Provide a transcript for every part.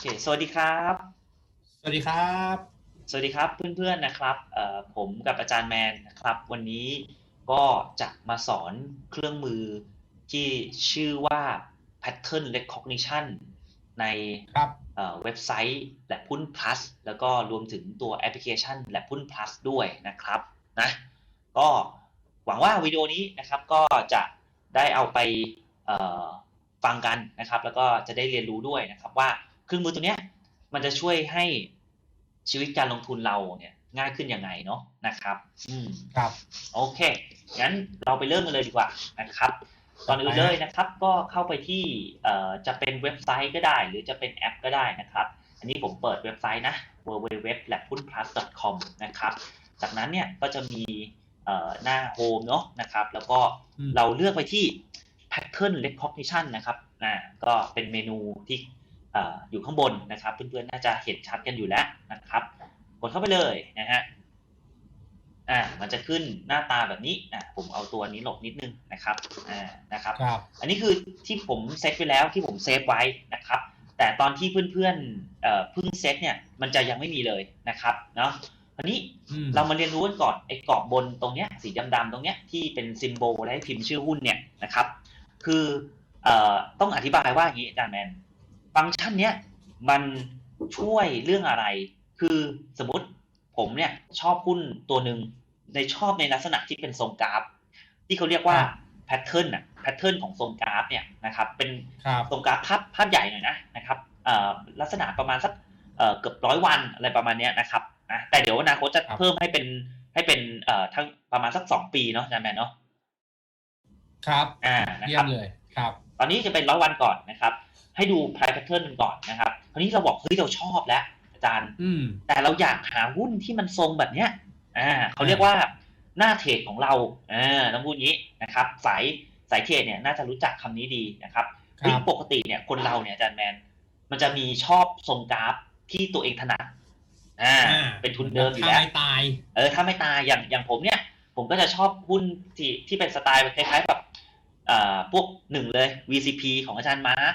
เค สวัสดีครับ สวัสดีครับ สวัสดีครับเพื่อนๆนะครับเอ่อผมกับอาจารย์แมนนะครับ วันนี้ก็จะมาสอนเครื่องมือที่ชื่อว่า Pattern Recognition ในครับเอ่อเว็บไซต์ l a b หุ้น plus แล้วก็รวมถึงตัวแอปพลิเคชัน l a b หุ้น plus ด้วยนะครับนะก็หวังว่าวิดีโอนี้นะครับก็จะได้เอาไปเอ่อฟังกันนะครับ แล้วก็จะได้เรียนรู้ด้วยนะครับว่า เครื่องมือตัวเนี้ยมันจะช่วยให้ชีวิตการลงทุนเราเนี่ยง่ายขึ้นยังไงเนาะนะครับ อืมครับ โอเค งั้นเราไปเริ่มกันเลยดีกว่านะครับก่อนอื่นเลยนะครับ ก็เข้าไปที่เอ่อจะเป็นเว็บไซต์ก็ได้ หรือจะเป็นแอปก็ได้นะครับ อันนี้ผมเปิดเว็บไซต์นะ www.labhunplus.com นะครับ จากนั้นเนี่ยก็จะมีเอ่อหน้าโฮมเนาะนะครับ แล้วก็อืมเราเลือกไปที่ pattern recognition นะครับอ่าก็เป็นเมนูที่เอ่ออยู่ข้างบนนะครับ เพื่อนๆน่าจะเห็นชัดกันอยู่แล้วนะครับ กดเข้าไปเลยนะฮะอ่ามันจะขึ้นหน้าตาแบบนี้อ่าผมเอาตัวนี้หลบนิดนึงนะครับอ่านะครับครับอันนี้คือที่ผมเซตไปแล้วที่ผมเซฟไว้นะครับ แต่ตอนที่เพื่อนๆเอ่อเพิ่งเซตเนี่ยมันจะยังไม่มีเลยนะครับเนาะอันนี้อืมเรามาเรียนรู้กันก่อนไอ้กรอบบนตรงเนี้ยสีดำๆตรงเนี้ยที่เป็นซิมโบลและให้พิมพ์ชื่อหุ้นเนี่ยนะครับ คือเอ่อต้องอธิบายว่าอย่างนี้อาจารย์แมน ฟังก์ชันเนี้ยมันช่วยเรื่องอะไร คือสมมติผมเนี่ยชอบหุ้นตัวหนึ่งในชอบในลักษณะที่เป็นทรงกราฟ ที่เขาเรียกว่าครับแพทเทิร์นอะแพทเทิร์นของทรงกราฟเนี่ยนะครับ เป็นครับทรงกราฟภาพภาพใหญ่หน่อยนะนะครับเอ่อลักษณะประมาณสักเอ่อเกือบร้อยวันอะไรประมาณเนี้ยนะครับนะแต่เดี๋ยวอนาคตจะครับเพิ่มให้เป็นให้เป็นเอ่อทั้งประมาณสักสองปีเนาะอาจารย์แมนเนาะครับ อ่านะเยี่คยรับมเลยครับ ตอนนี้จะเป็นร้อยวันก่อนนะครับ ให้ดู price pattern กันก่อนนะครับคราวนี้เราบอกเฮ้ยเราชอบแล้วอาจารย์อืมแต่เราอยากหาหุ้นที่มันทรงแบบเนี้ยอ่าเขาเรียกว่าหน้าเทรดของเราอ่าต้องพูดงี้นะครับ สายสายเทรดเนี่ยน่าจะรู้จักคำนี้ดีนะครับครับเฮ้ยปกติเนี่ยคนเราเนี่ยอาจารย์แมน มันจะมีชอบทรงกราฟที่ตัวเองถนัดอ่า เป็นทุนเดิมอยู่ถ้าแล้วไม่ตาย เออถ้าไม่ตายอย่างอย่างผมเนี่ย ผมก็จะชอบหุ้นที่ที่เป็นสไตล์คล้ายๆแบบอ่าพวกหนึ่งเลย VCP ของอาจารย์มาร์ค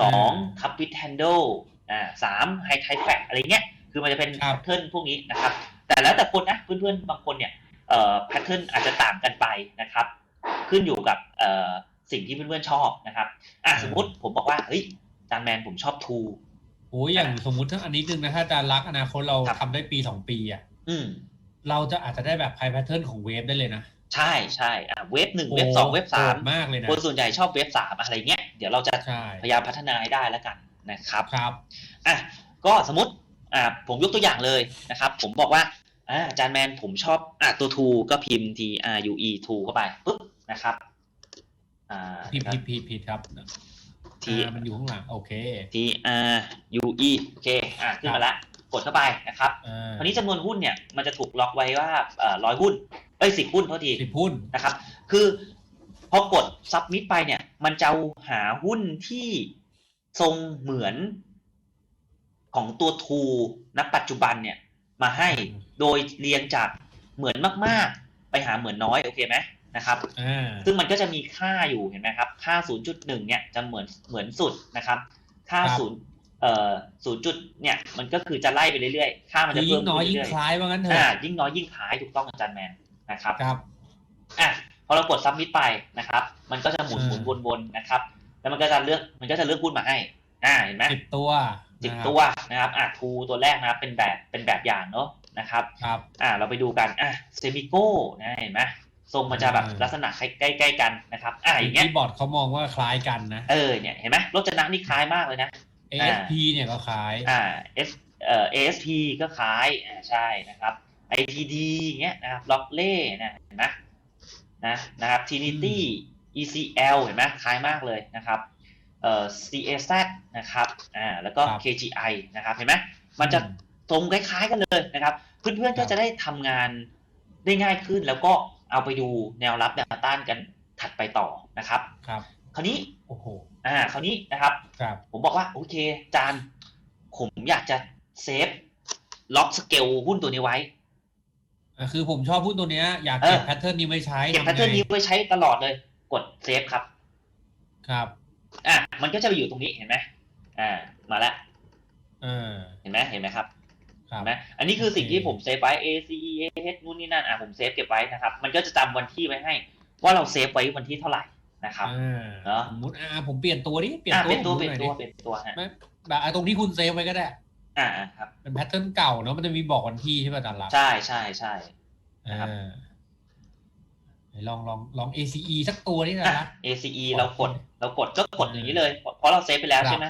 สองอ่าทับวิทแฮนดลอ่าสามไฮไทแฟกอะไรเงี้ยคือมันจะเป็นครัแพบทเทิร์นพวกนี้นะครับ แต่แล้วแต่คนนะเพื่อนๆบางคนเนี่ยเอ่อแพทเทิร์นอาจจะต่างกันไปนะครับ ขึ้นอยู่กับเอ่อสิ่งที่เพื่อนๆชอบนะครับอะสมมติผมบอกว่าเฮ้ยอาจารย์แมนผมชอบทูโอ้ยอย่างสมมุติถ้าอันนี้นึงนะถ้าอาจารย์รักอนาคตเราครับทำได้ปีสองปีอะอืมเราจะอาจจะได้แบบไพแพทเทิร์นของเวฟได้เลยนะ ใช่ใช่อะเว็บหนึ่งเว็บสองเว็บสามโหดมากเลยนะคนส่วนใหญ่ชอบเว็บสามอะไรเงี้ยเดี๋ยวเราจะใช่พยายามพัฒนาให้ได้แล้วกันนะครับครับอะก็สมมติอ่าผมยกตัวอย่างเลยนะครับ ผมบอกว่าอ่าอาจารย์แมนผมชอบอ่าตัว t ูก็พิมพ์ t r u e t เข้าไปปุ๊บนะครับอ่าผิดผิดผิดผิดครับ T อ่ามันอยู่ข้างหลังโอเค t r u e โอเคอ่าขึ้นมาแล้วกดเข้าไปนะครับอ่าคราวนี้จำนวนหุ้นเนี่ยมันจะถูกล็อกไว้ว่าเอ่อร้อยหุ้น เอ้ยสิบหุ้นเท่าทีสิบหุ้นนะครับ คือพอกด submit ไปเนี่ย มันจะเอาหาหุ้นที่ทรงเหมือนของตัวทูณปัจจุบันเนี่ย มาให้อืมโดยเรียงจากเหมือนมาก ๆ ไปหาเหมือนน้อย โอเคไหมนะครับอ่าซึ่งมันก็จะมีค่าอยู่เห็นไหมครับ ค่า 0.1 เนี่ยจะเหมือนเหมือนสุดนะครับ ค่าครับศูนย์เอ่อศูนย์จุดเนี่ย มันก็คือจะไล่ไปเรื่อยๆ ค่ามันจะยิ่เพิ่มงน้อยขึ้ยิ่งเรื่อยคล้ายว่างั้นเถๆอ่าอะยิ่งน้อยยิ่งขายถูกต้องอาจารย์แมน นะครับครับอะพอเรากด submit ไปนะครับ มันก็จะหมุนอืหมมุนวนๆนะครับ แล้วมันก็จะเลือกมันก็จะเลือกหุ้นมาให้ อ่าเห็นไหมสิบตัวสิบนะครับตัวนะครับอะทูตัวแรกนะครับเป็นแบบเป็นแบบอย่างเนาะนะครับครับอ่าเราไปดูกันอะเซมิโก้นะเห็นไหมทรงมันจะแบบอ่าลักษณะใกล้ๆกันนะครับอ่าอย่างเงี้ยที่บอร์ดเขามองว่าคล้ายกันนะเออเนี่ยเห็นไหมรจนะนี่คล้ายมากเลยนะ ASP เนี่ยก็คล้ายอ่า S เอ่อ ASP ก็คล้ายอ่าใช่นะครับ ITD อย่างเงี้ยนะครับล็อกเล่นะเห็นไหมนะนะครับ Trinity ECL เห็นไหมคล้ายมากเลยนะครับเอ่อ CAZ นะครับอ่าแล้วก็ครับ KGI นะครับเห็นไหมมันจะตรงคล้ายๆกันเลยนะครับเพื่อนๆครัก็บจะได้ทำงานได้ง่ายขึ้นแล้วก็เอาไปดูแนวรับแนวต้านกันถัดไปต่อนะครับครับ คราวนี้โอ้โหอ่าคราวนี้นะครับครับ ผมบอกว่าโอเคจานผมอยากจะเซฟล็อกสเกลหุ้นตัวนี้ไว้อะ คือผมชอบพูดตัวเนี้ยอยากเออเก็บแพทเทิร์นนี้ไว้ใช้เก็บทำแพทเทิร์นไงนี้ไว้ใช้ตลอดเลย กดเซฟครับ ครับอะมันก็จะไปอยู่ตรงนี้เห็นไหมอ่า มาแล้วอ่าเห็นไหมเห็นไหมครับครับเห็นไหมอันนี้คือสิ่งที่โอเคผมเซฟไว้ A C E A H นู่นนี่นั่นอะผมเซฟเก็บไว้นะครับ มันก็จะจำวันที่ไว้ให้ ว่าเราเซฟไว้วันที่เท่าไหร่นะครับ อ่าเนอะ สมมติอ่าผมเปลี่ยนตัวดิเปลี่ยนอะตัวเป็นตัวผมเป็นดูหตัวอยดิเป็นตัวฮะ ไม่แบบอะตรงที่คุณเซฟไว้ก็ได้ อ่าอ่าครับเป็นแพทเทิร์นเก่าเนาะมันจะมีบอกวันที่ใช่ป่ะอาจารย์ลักษณ์ใช่ใช่ใช่อ่าครับไหนลองลองลอง ACE สักตัวนี่นะอะครับ A C E เรากดเรากดก็กดอย่างนี้เลย เพราะเราเซฟไปแล้วครับใช่ไหม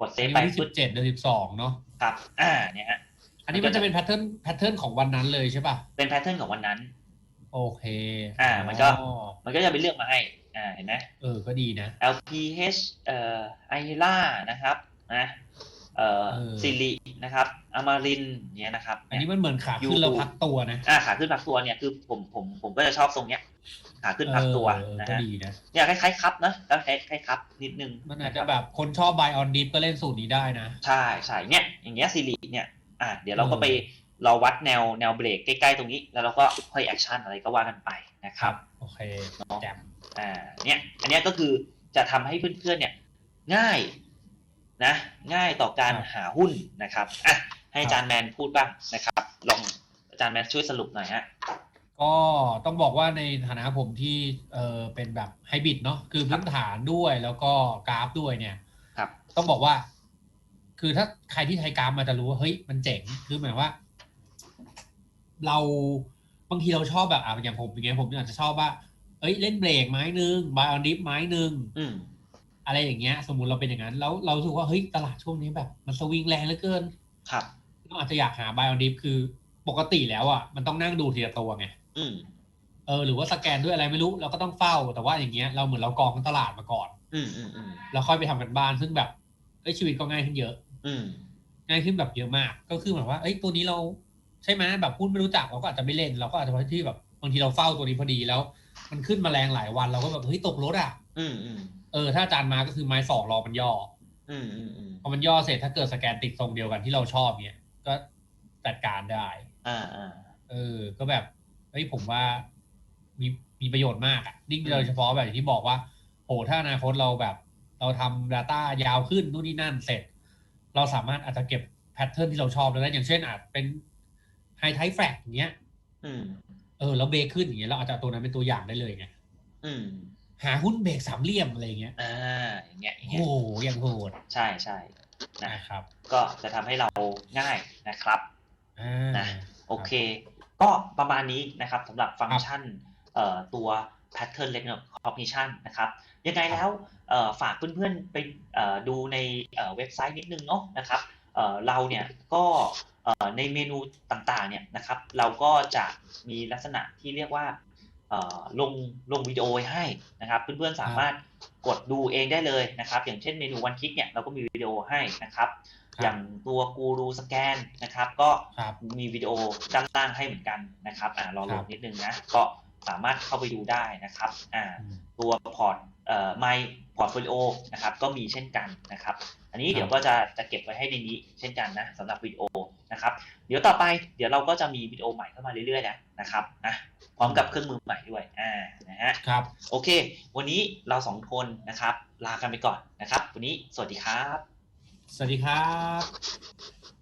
กดเซอัฟนไปนี้วันที่ปึ๊สิบบเจ็ดเดือนสิบสองเนาะครับ อ่าเนี่ยฮะอันนี้มันจะเป็นแพทเทิร์นแพทเทิร์นของวันนั้นเลยใช่ป่ะเป็นแพทเทิร์นของวันนั้น โอเค อ่า มันก็อ๋อมันก็จะไปเลือกมาให้ อ่าเห็นไหมเออก็ดีนะ LPH เอ่อไอล่านะครับนะ เอ่อเออซิรินะครับอมารินเนี่ยนะครับ อันนี้มันเหมือนขาขึ้นแล้วพักตัวนะอ่าขาขึ้นพักตัวเนี่ยคือผมผมผมก็จะชอบทรงเนี้ยขาขึ้นพักตัวเออนะก็ฮะดีนะเนี่ยคล้ายๆครับนะแล้วคล้ายๆครับนิดนึงมันอาจจะแบบคนชอบไบออนดิฟก็เล่นสูตรนี้ได้นะ ใช่ใช่เนี่ยอย่างเงี้ยซิริเนี่ยอ่าเดี๋ยวเราก็เออไปเราวัดแนวแนวเบรกใกล้ๆตรงนี้ แล้วเราก็ค่อยแอคชั่นอะไรก็ว่ากันไปนะครับโอเคแจ่มอ่าเนี่ยอันเนี้ยก็คือจะทำให้เพื่อนๆเนี่ยง่าย นะง่ายต่อการหาหุ้นนะครับอะให้อาจารย์แมนพูดบ้างนะครับลองอาจารย์แมนช่วยสรุปหน่อยฮะก็ต้องบอกว่าในฐานะผมที่เออเป็นแบบไฮบริดเนาะคือพื้นฐานด้วยแล้วก็กราฟด้วยเนี่ยครับ ต้องบอกว่า คือถ้าใครที่ใช้กราฟมาจะรู้ว่าเฮ้ยมันเจ๋งคือหมายว่า เราบางทีเราชอบแบบอะอย่างผมอย่างเงี้ยผมอาจจะชอบว่าเอ้ยเล่นเบรกไม้หนึ่งบายออนดิฟไม้หนึ่ง อืมอะไรอย่างเงี้ย สมมุติเราเป็นอย่างนั้น แล้วเรารู้สึกว่าเฮ้ยตลาดช่วงนี้แบบ มันสวิงแรงเหลือเกิน ครับเราอาจจะอยากหาบายออนดิฟคือปกติแล้วอะมันต้องนั่งดูทีละตัวไงอืมเออหรือว่าสแกนด้วยอะไรไม่รู้เราก็ต้องเฝ้าแต่ว่าอย่างเงี้ยเราเหมือนเรากองทั้งตลาดมาก่อน อืมอืมอืมแล้วค่อยไปทำกันบ้านซึ่งแบบเอ้ยชีวิตก็ง่ายขึ้นเยอะ อืมง่ายขึ้นแบบเยอะมาก ก็คือแบบว่าเอ้ยตัวนี้เราใช่ไหมแบบพูดไม่รู้จักเราก็อาจจะไม่เล่นเราก็อาจจะไปที่แบบบางทีเราเฝ้าตัวนี้พอดีแล้ว มันขึ้นมาแรงหลายวันเราก็แบบเฮ้ยตกรถอะอืมอืมเออถ้าอาจารย์มาก็คือไม้สองรอมันย่อ อืมอืมอืมพอมันย่อเสร็จถ้าเกิดสแกนติดทรงเดียวกันที่เราชอบเนี่ยก็จัดการได้ อ่าอ่า เออ ก็แบบเฮ้ยผมว่ามีมีประโยชน์มากอะยิ่งอืมโดยเฉพาะแบบอย่างที่บอกว่าโหถ้าอนาคตเราแบบ เราทำ Data ยาวขึ้นนู่นนี่นั่นเสร็จ เราสามารถอาจจะเก็บแพทเทิร์นที่เราชอบได้อย่างเช่นอาจเป็นไฮไทแฟกอย่างเงี้ย อืม เออแล้วเบรกขึ้นอย่างเงี้ยเราอาจจะเอาตัวนั้นเป็นตัวอย่างได้เลยไงอืม หาหุ้นเบรกสามเหลี่ยมอะไรอย่างเงี้ยอ่าอย่างเงี้ยอย่างโอ้เงี้ยโหอย่างโหดใช่ใช่นะนะครับ ก็จะทำให้เราง่ายนะครับอ่านะโอเค ก็ประมาณนี้นะครับสำหรับฟังก์ชันเอ่อตัว pattern recognition นะครับ ยังไงแล้วเอ่อฝากเพื่อนๆไปเอ่อดูในเอ่อเว็บไซต์นิดนึงเนาะนะครับเอ่อเราเนี่ยก็เอ่อในเมนูต่างๆเนี่ยนะครับ เราก็จะมีลักษณะที่เรียกว่าเอ่อลงลงวิดีโอไว้ให้นะครับเพื่อนๆสามารถกดดูเองได้เลยนะครับ อย่างเช่นเมนูวันคลิกเนี่ยเราก็มีวิดีโอให้นะครับครับอย่างตัวกูรูสแกนนะครับ ก็ครับมีวิดีโอด้านล่างให้เหมือนกันนะครับอ่ารอโหลครัดบนิดนึงนะก็สามารถเข้าไปดูได้นะครับอ่าอืมตั วพอร์ตเอ่อ my portfolio นะครับก็มีเช่นกันนะครับ อันนี้ครับเดี๋ยวก็จะจะเก็บไว้ให้ในนี้เช่นกันนะสำหรับวิดีโอนะครับเดี๋ยวต่อไปเดี๋ยวเราก็จะมีวิดีโอใหม่เข้ามาเรื่อยๆนะนะครับนะพร้อมกับเครื่องมือใหม่ด้วยอ่านะฮะครับโอเค วันนี้เราสองคนนะครับ ลากันไปก่อนนะครับ วันนี้สวัสดีครับ สวัสดีครับ